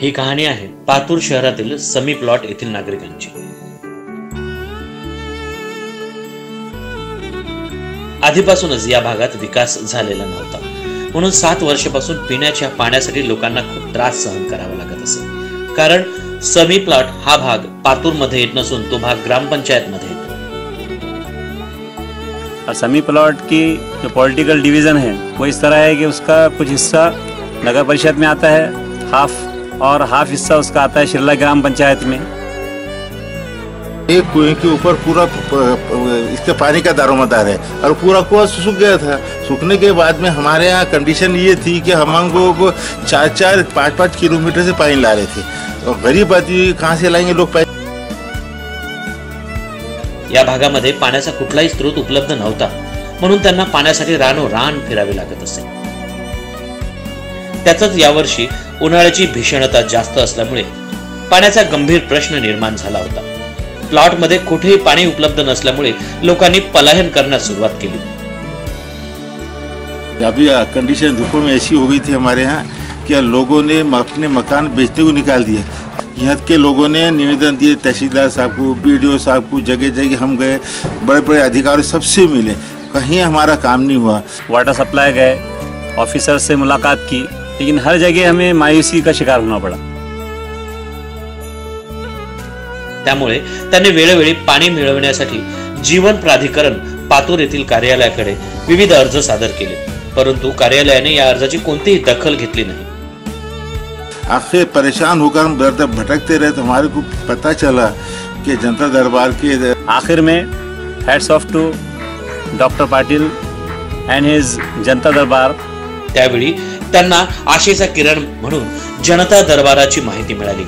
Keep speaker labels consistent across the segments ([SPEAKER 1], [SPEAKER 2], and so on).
[SPEAKER 1] ही कहाणी आहे पातूर शहरातील समी प्लॉट येथील नागरिकांची. आधीपासूनच या भागात विकास झालेला नव्हता. म्हणून सात वर्षापासून पिण्याच्या पाण्यासाठी लोकांना खूप त्रास सहन करावा लागत असे. कारण समी प्लॉट हा भाग पातूरमध्ये येत नसून तो भाग ग्रामपंचायत मध्ये येतो
[SPEAKER 2] समी प्लॉट की जो पॉलिटिकल डिवीज़न है वो इस तरह है कि उसका कुछ हिस्सा नगर परिषद में आता है हाफ और हाफ़ हिस्सा उसका आता है शिरला ग्राम पंचायत में।
[SPEAKER 3] एक कुएँ के ऊपर पूरा प- पानी का दारोमदार है और पूरा कुआँ सूख गया था। सूखने के बाद में हमारे यहाँ कंडीशन ये थी कि हम लोगों को चार चार पाँच पाँच किलोमीटर से पानी ला रहे थे। और गरीब आदमी कहाँ से लाएँगे लोग पानी?
[SPEAKER 1] या भागामध्ये पाण्याचा कुठलाही स्रोत उपलब्ध नव्हता म्हणून त्यांना पाण्यासाठी रानो रान फिरावे लागत असे. त्यातच यावर्षी उन्हाळ्याची भीषणता जास्त असल्यामुळे पाण्याचा गंभीर प्रश्न निर्माण झाला होता. प्लॉटमध्ये कुठेही पाणी उपलब्ध नसल्यामुळे लोकांनी पलायन करण्यास सुरुवात केली.
[SPEAKER 3] अभी कंडीशन धूपों में ऐसी हो गई थी हमारे यहाँ कि लोगों ने अपने मकान बेचने को निकाल दिए यहाँ के लोगों ने निवेदन दिए तहसीलदार साहब को बी साहब को जगह जगह हम गए बड़े बड़े अधिकारी सबसे मिले। कहीं हमारा काम नहीं हुआ।
[SPEAKER 2] वाटर सप्लाई गए ऑफिसर से मुलाकात की लेकिन हर जगह हमें मायूसी का शिकार होना पड़ा।
[SPEAKER 1] त्यामुळे त्यांनी वेळोवेळी पाणी मिळवण्यासाठी जीवन प्राधिकरण पातूर येथील कार्यालयाकडे विविध अर्ज सादर केले. परंतु कार्यालयाने या अर्जाची कोणतीही दखल घेतली नाही.
[SPEAKER 3] आखिर परेशान होकर हम दर दर भटकते रहे तो हमारे को पता चला कि जनता दरबार के
[SPEAKER 2] आखिर में hats off to doctor Patil and his जनता दरबार
[SPEAKER 1] त्यावेळी त्यांना आशेचा किरण म्हणून जनता दरबाराची माहिती मिळाली.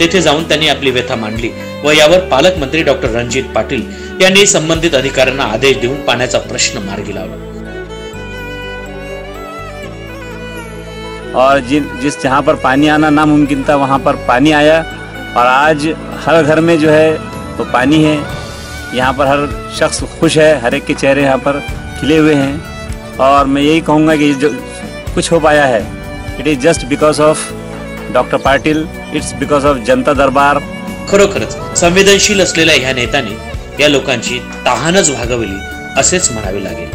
[SPEAKER 1] तेथे जाऊन त्यांनी आपली व्यथा मांडली व यावर पालकमंत्री डॉक्टर रणजित पाटील यांनी संबंधित अधिकाऱ्यांना आदेश देऊन पाण्याचा प्रश्न मार्गी लावला.
[SPEAKER 2] और जिन जिस जहाँ पर पानी आना नामुमकिन था वहाँ पर पानी आया। और आज हर घर में जो है वो पानी है। यहाँ पर हर शख्स खुश है हर एक के चेहरे यहाँ पर खिले हुए हैं। और मैं यही कहूँगा कि जो कुछ हो पाया है it is just because of doctor Patil it's because of Janata Darbar.
[SPEAKER 1] खरोखरच संवेदनशील असलेल्या ह्या नेत्याने या लोकांची तहानच भागवली असेच म्हणावे लागेल.